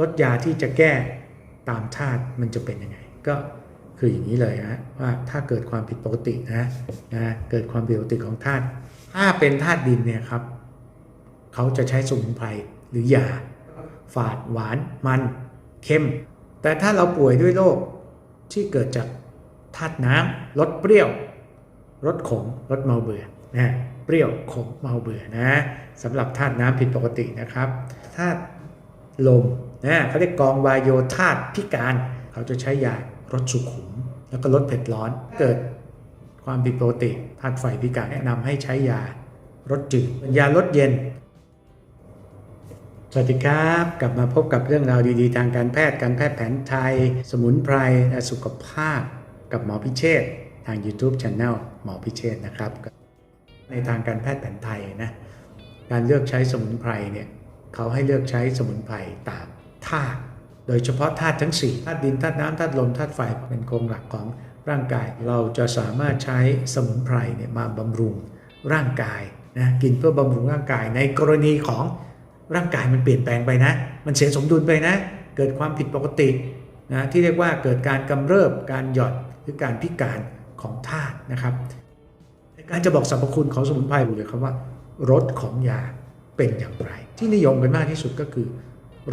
ลดยาที่จะแก้ตามธาตุมันจะเป็นยังไง ก็คืออย่างนี้เลยนะว่าถ้าเกิดความผิดปกตินะนะเกิดความผิดปกติของธาตุถ้าเป็นธาตุดินเนี่ยครับเขาจะใช้สมุนไพรหรือยาฝาดหวานมันเค็ม แต่ถ้าเราป่วยด้วยโรคที่เกิดจากธาตุน้ำลดเปรี้ยวลดขมลดเมาเบื่อนะเปรี้ยวขมเมาเบื่อนะสำหรับธาตุน้ำผิดปกตินะครับธาตุลม นะเขาเรียกกองวายโยธาตพิการ เขาจะใช้ยาลดสุขุม แล้วก็ลดเผ็ดร้อน เกิดความผิดปกติธาตุไฟพิการแนะนำให้ใช้ยาลดจืดยาลดเย็น สวัสดีครับ กลับมาพบกับเรื่องราวดีๆ ทางการแพทย์การแพทย์แผนไทย สมุนไพรและสุขภาพกับหมอพิเชษทาง YouTube Channel หมอพิเชษนะครับ ในทางการแพทย์แผนไทยนะการเลือกใช้สมุนไพรเนี่ยเขาให้เลือกใช้สมุนไพรตาม ธาตุโดยเฉพาะธาตุทั้ง4ธาตุดินธาตุน้ำธาตุลมธาตุไฟเป็นโครงหลักของร่างกาย เราจะสามารถใช้สมุนไพรเนี่ยมาบำรุงร่างกายนะกินเพื่อบำรุงร่างกาย ในกรณีของร่างกายมันเปลี่ยนแปลงไปนะ มันเสียสมดุลไปนะ เกิดความผิดปกตินะที่เรียกว่าเกิดการกำเริบการหย่อนหรือการพิการของธาตุนะครับการจะบอกสรรพคุณของสมุนไพรบอกเลยครับว่ารสของยาเป็นอย่างไร ที่นิยมกันมากที่สุดก็คือ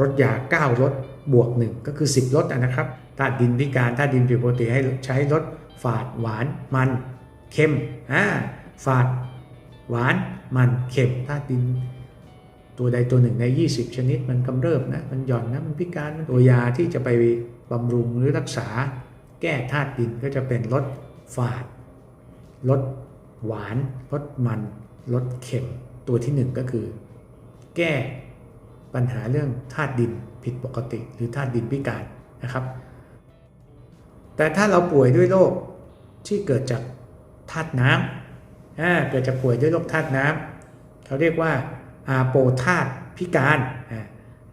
รสยา 9รสบวก 1 ก็คือ 10รสนะครับธาตุดินพิการธาตุดินผิดปกติให้ใช้รสฝาดหวานมันเค็มอ่าฝาดหวานมันเค็มธาตุดิน ตัวใดตัวหนึ่งใน 20 ชนิดมันกำเริบนะมันหย่อนนะมันพิการตัวยาที่จะไปบำรุงหรือรักษา แก้ธาตุดินก็จะเป็นลดฝาดลดหวานลดมันลดเค็มตัวที่หนึ่งก็คือ แก้ ปัญหาเรื่องธาตุดินผิดปกติหรือธาตุดินพิการนะครับ แต่ถ้าเราป่วยด้วยโรคที่เกิดจากธาตุน้ำอ่าเกิดจากป่วยด้วยโรคธาตุน้ำเขาเรียกว่าอาโปธาตุพิการ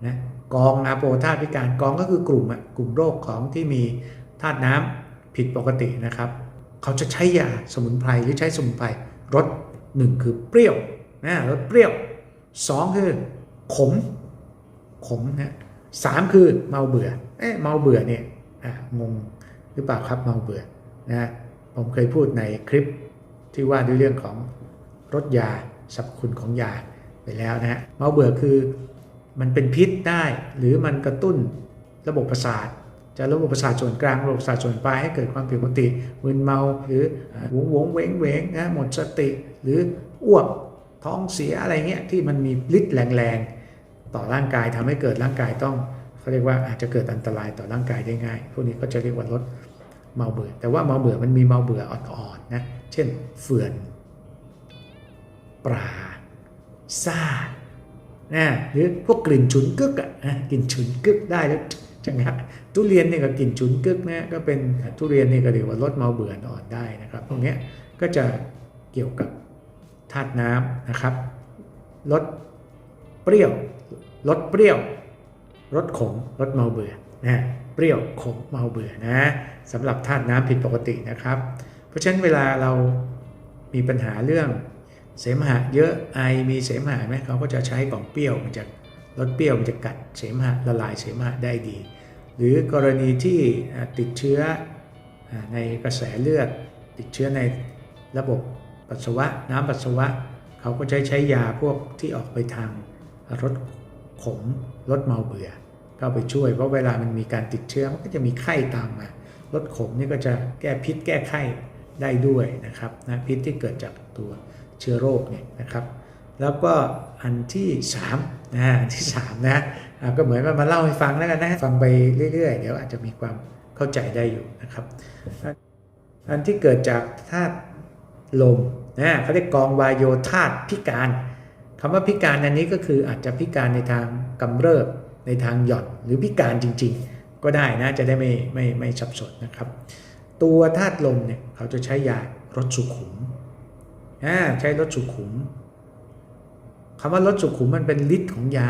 นะกองอาโปธาตุพิการกองก็คือกลุ่มกลุ่มโรคของที่มีธาตุน้ำผิดปกตินะครับ เขาจะใช้ยาสมุนไพรหรือใช้สมุนไพรรสหนึ่งคือเปรี้ยวนะรสเปรี้ยวสองคือขม ขมนะสามคือเมาเบื่อเอ๊ะเมาเบื่อเนี่ยงงหรือเปล่าครับเมาเบื่อนะผมเคยพูดในคลิปที่ว่าด้วยเรื่องของรสยาสรรพคุณของยาไปแล้วนะฮะเมาเบื่อคือมันเป็นพิษได้หรือมันกระตุ้นระบบประสาทจะระบบประสาทส่วนกลางระบบประสาทส่วนปลายให้เกิดความผิดปกติมึนเมาหรือหวงหวงเวงเวงนะหมดสติหรืออ้วกท้องเสียอะไรเงี้ยที่มันมีฤทธิ์แรงๆ ต่อร่างกายทำให้เกิดร่างกายต้องเขาเรียกว่าอาจจะเกิดอันตรายต่อร่างกายได้ง่าย พวกนี้ก็จะเรียกว่าลดเมาเบื่อ แต่ว่าเมาเบื่อมันมีเมาเบื่ออ่อนๆนะ เช่นเฟื่อนปลาซ่านะหรือพวกกลิ่นฉุนกึกอะกลิ่นฉุนกึกได้แล้วจังครับทุเรียนนี่ก็กลิ่นฉุนกึกนะก็เป็นทุเรียนนี่ก็เรียกว่าลดเมาเบื่ออ่อนได้นะครับพวกนี้ก็จะเกี่ยวกับธาตุน้ำนะครับลดเปรี้ยว ลดเปรี้ยวลดขมลดเมาเบื่อนะเปรี้ยวขมเมาเบื่อนะสำหรับธาตุน้ำผิดปกตินะครับ เพราะฉะนั้นเวลาเรามีปัญหาเรื่องเสมหะเยอะไอมีเสมหะไหมเขาก็จะใช้ของเปรี้ยวมันจะลดเปรี้ยวมันจะกัดเสมหะละลายเสมหะได้ดี หรือกรณีที่ติดเชื้อในกระแสเลือด ติดเชื้อในระบบปัสสาวะน้ำปัสสาวะ เขาก็ใช้ใช้ยาพวกที่ออกไปทางรส ขมลดเมาเบื่อเข้าไปช่วยเพราะเวลามันมีการติดเชื้อมันก็จะมีไข้ตามมาลดขมนี่ก็จะแก้พิษแก้ไข้ได้ด้วยนะครับนะพิษที่เกิดจากตัวเชื้อโรคเนี่ยนะครับแล้วก็อันที่3นะอันที่3นะก็เหมือนมามาเล่าให้ฟังแล้วกันนะฟังไปเรื่อย ๆ เดี๋ยวอาจจะมีความเข้าใจได้อยู่นะครับ อันที่เกิดจากธาตุลมนะเขาเรียกกองวายโยธาตุพิการ คำว่าพิการอันนี้ก็คืออาจจะพิการในทางกำเริบในทางหย่อนหรือพิการจริง ๆ ก็ได้นะจะได้ไม่ไม่ไม่สับสนนะครับ ตัวธาตุลมเนี่ยเขาจะใช้ยารถสุขุมใช้รถสุขุมคำว่ารถสุขุมมันเป็นฤทธิ์ของยา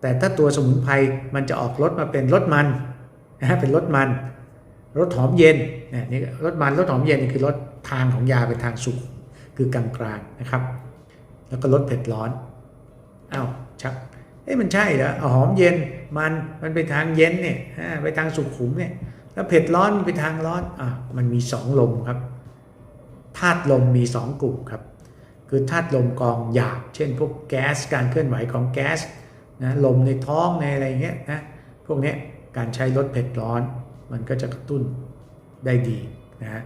แต่ถ้าตัวสมุนไพรมันจะออกรสมาเป็นรสมันนะเป็นรสมันรสหอมเย็นนี่รสมันรสหอมเย็นนี่คือรสทางของยาเป็นทางสุขคือกลางกลางนะครับ แล้วก็ลดเผ็ดร้อนอ้าวชักเอ๊ะมันใช่เหรอเอาหอมเย็นมันมันไปทางเย็นเนี่ยไปทางสุขุมเนี่ยแล้วเผ็ดร้อนไปทางร้อนอะมันมีสองลมครับธาตุลมมีสองกลุ่มครับ คือธาตุลมกองหยาบเช่น พวกแก๊สการเคลื่อนไหวของแก๊สนะลมในท้องในอะไรเงี้ยนะพวกเนี้ยการใช้ลดเผ็ดร้อน มันก็จะกระตุ้นได้ดีนะ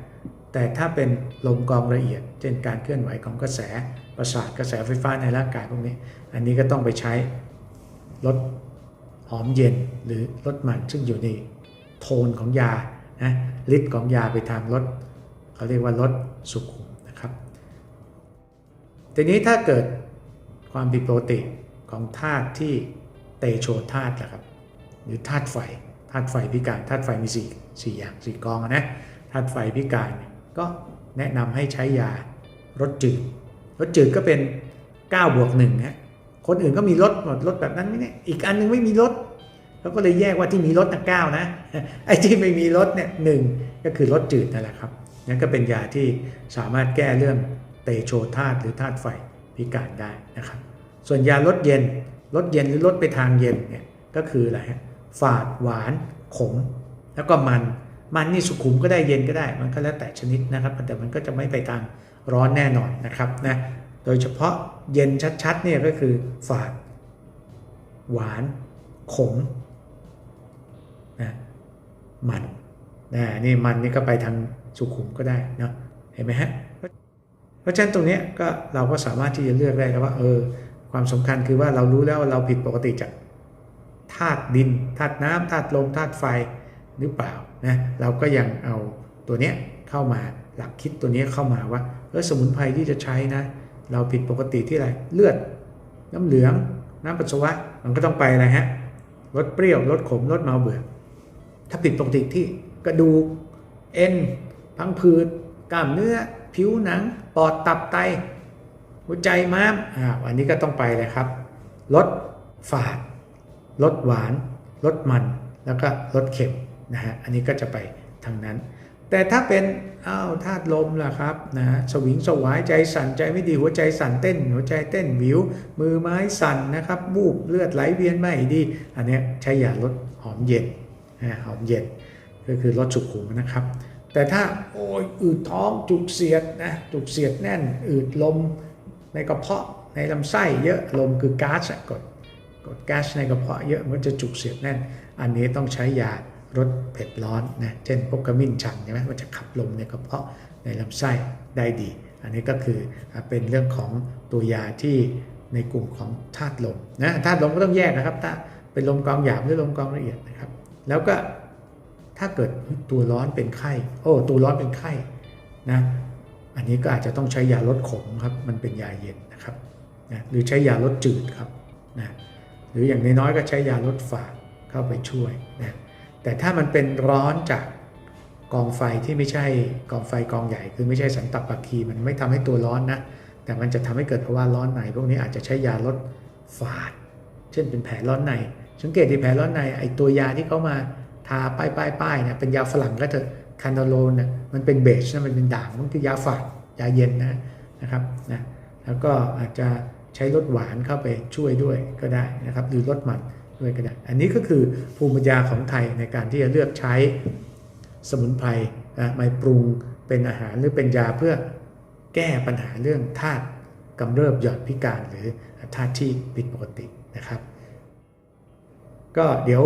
แต่ถ้าเป็นลมกองละเอียด เช่นการเคลื่อนไหวของกระแสประสาทกระแสไฟฟ้าในร่างกายพวกนี้ อันนี้ก็ต้องไปใช้ลดหอมเย็นหรือลดมันซึ่งอยู่ในโทนของยานะฤทธิ์ของยาไปทางลดเขาเรียกว่าลดสุขุมนะครับทีนี้ถ้าเกิดความผิดปกติของธาตุที่เตโชธาตุล่ะครับ หรือธาตุไฟธาตุไฟพิการธาตุไฟมีสี่สี่อย่างสี่กองนะธาตุไฟพิการเนี่ย ก็แนะนำให้ใช้ยารถจืดรถจืดก็เป็น 9 บวก1นะคนอื่นก็มีรถหมดรถแบบนั้นนี่อีกอันนึงไม่มีรถเขาก็เลยแยกว่าที่มีรถนะเก้านะไอ้ที่ไม่มีรถเนี่ยหนึ่งก็คือรถจืดนั่นแหละครับนั่นก็เป็นยาที่สามารถแก้เรื่องเตโชธาตุหรือธาตุไฟพิการได้นะครับ ส่วนยาลดเย็นลดเย็นหรือลดไปทางเย็นเนี่ยก็คืออะไรฮะฝาดหวานขม แล้วก็มัน มันนี่สุขุมก็ได้เย็นก็ได้ มันก็แล้วแต่ชนิดนะครับ แต่มันก็จะไม่ไปทางร้อนแน่นอนนะครับนะโดยเฉพาะเย็นชัดๆเนี่ยก็คือฝาด หวานขมนะมันนะนี่มันนี่ก็ไปทางสุขุมก็ได้เนาะเห็นไหมฮะเพราะฉะนั้นตรงนี้ก็เราก็สามารถที่จะเลือกได้ครับว่าเออความสำคัญคือว่าเรารู้แล้วว่าเราผิดปกติจากธาตุดินธาตุน้ำธาตุลมธาตุไฟ หรือเปล่านะเราก็ยังเอาตัวเนี้ยเข้ามาหลักคิดตัวเนี้ยเข้ามาว่าเออสมุนไพรที่จะใช้นะ เราผิดปกติที่อะไรเลือด น้ำเหลือง น้ำปัสสาวะมันก็ต้องไปอะไรฮะลดเปรี้ยวลดขมลดเมาเบื่อ ถ้าผิดปกติที่กระดูกเอ็นพังผืดกล้ามเนื้อ ผิวหนัง ปอดตับไต หัวใจม้ามอ่าอันนี้ก็ต้องไปเลยครับลดฝาดลดหวานลดมันแล้วก็ลดเค็ม นะฮะอันนี้ก็จะไปทางนั้น แต่ถ้าเป็นอ้าวธาตุลมล่ะครับนะฮะสวิงสวายใจสั่นใจไม่ดีหัวใจสั่นเต้น หัวใจเต้นวิว มือไม้สั่นนะครับบูบเลือดไหลเวียนไม่ดี อันนี้ใช้ยาลดหอมเย็นนะหอมเย็นก็คือลดสุขุมนะครับ แต่ถ้าโอ้ยอืดท้องจุกเสียดนะจุกเสียดแน่น อืดลมในกระเพาะในลำไส้เยอะลมคือก๊าซกดกดก๊าซในกระเพาะเยอะมันจะจุกเสียดแน่น อันนี้ต้องใช้ยา ลดเผ็ดร้อนนะเช่นพวกกระมิ้นชันใช่ไหมมันจะขับลมในกระเพาะในลำไส้ได้ดี อันนี้ก็คือเป็นเรื่องของตัวยาที่ในกลุ่มของธาตุลมนะธาตุลมก็ต้องแยกนะครับถ้าเป็นลมกองหยาบหรือลมกองละเอียดนะครับ แล้วก็ถ้าเกิดตัวร้อนเป็นไข้โอ้ตัวร้อนเป็นไข้นะอันนี้ก็อาจจะต้องใช้ยาลดขมครับมันเป็นยาเย็นนะครับนะหรือใช้ยาลดจืดครับนะหรืออย่างน้อยๆก็ใช้ยาลดฝาดเข้าไปช่วยนะ แต่ถ้ามันเป็นร้อนจากกองไฟที่ไม่ใช่กองไฟกองใหญ่ คือไม่ใช่สันตับปักคีมันไม่ทำให้ตัวร้อนนะ แต่มันจะทำให้เกิดภาวะร้อนในพวกนี้อาจจะใช้ยาลดฝาด เช่นเป็นแผลร้อนใน สังเกตที่แผลร้อนในไอตัวยาที่เขามาทาป้ายป้ายป้ายเนี่ยเป็นยาฝรั่งก็เถอะคานโดโลนเนี่ยมันเป็นเบสนะมันเป็นด่างมันคือยาฝาดยาเย็นนะนะครับนะแล้วก็อาจจะใช้ลดหวานเข้าไปช่วยด้วยก็ได้นะครับหรือลดมัน ด้วยก็ได้อันนี้ก็คือภูมิปัญญาของไทยในการที่จะเลือกใช้สมุนไพรนะมาปรุงเป็นอาหารหรือเป็นยาเพื่อแก้ปัญหาเรื่องธาตุกำเริบหย่อนพิการหรือธาตุที่ผิดปกตินะครับ ก็เดี๋ยว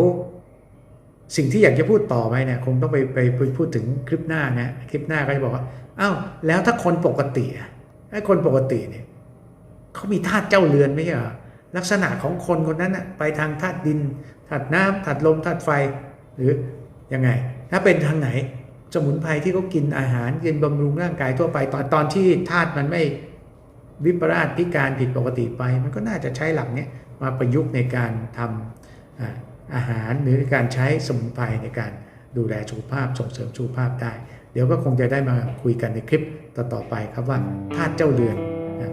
สิ่งที่อยากจะพูดต่อไปเนี่ยคงต้องไปไปพูดถึงคลิปหน้านะคลิปหน้าก็จะบอกว่าอ้าวแล้วถ้าคนปกติไอ้คนปกติเนี่ยเขามีธาตุเจ้าเรือนไหมเหรอ ลักษณะของคนคนนั้นนะไปทางธาตุดินธาตุน้ำธาตุลมธาตุไฟหรือยังไง ถ้าเป็นทางไหนสมุนไพรที่เขากินอาหารกินบำรุงร่างกายทั่วไปตอนตอนที่ธาตุมันไม่วิปราชพิการผิดปกติไป มันก็น่าจะใช้หลักเนี้ยมาประยุกต์ในการทำอาอาหารหรือการใช้สมุนไพรในการดูแลสุขภาพส่งเสริมสุขภาพได้ เดี๋ยวก็คงจะได้มาคุยกันในคลิปต่อๆไปครับว่าธาตุเจ้าเรือน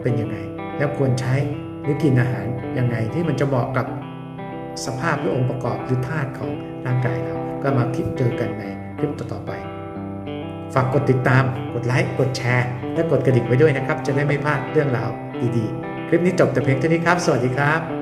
เป็นยังไง แล้วควรใช้หรือกินอาหาร ยังไงที่มันจะเหมาะกับสภาพหรือองค์ประกอบหรือธาตุของร่างกายเรา ก็มาคิดเจอกันในคลิปต่อๆไป ฝากกดติดตาม กดไลค์ กดแชร์ และกดกระดิ่งไว้ด้วยนะครับ จะได้ไม่พลาดเรื่องราวดีๆ คลิปนี้จบแต่เพียงเท่านี้ครับ สวัสดีครับ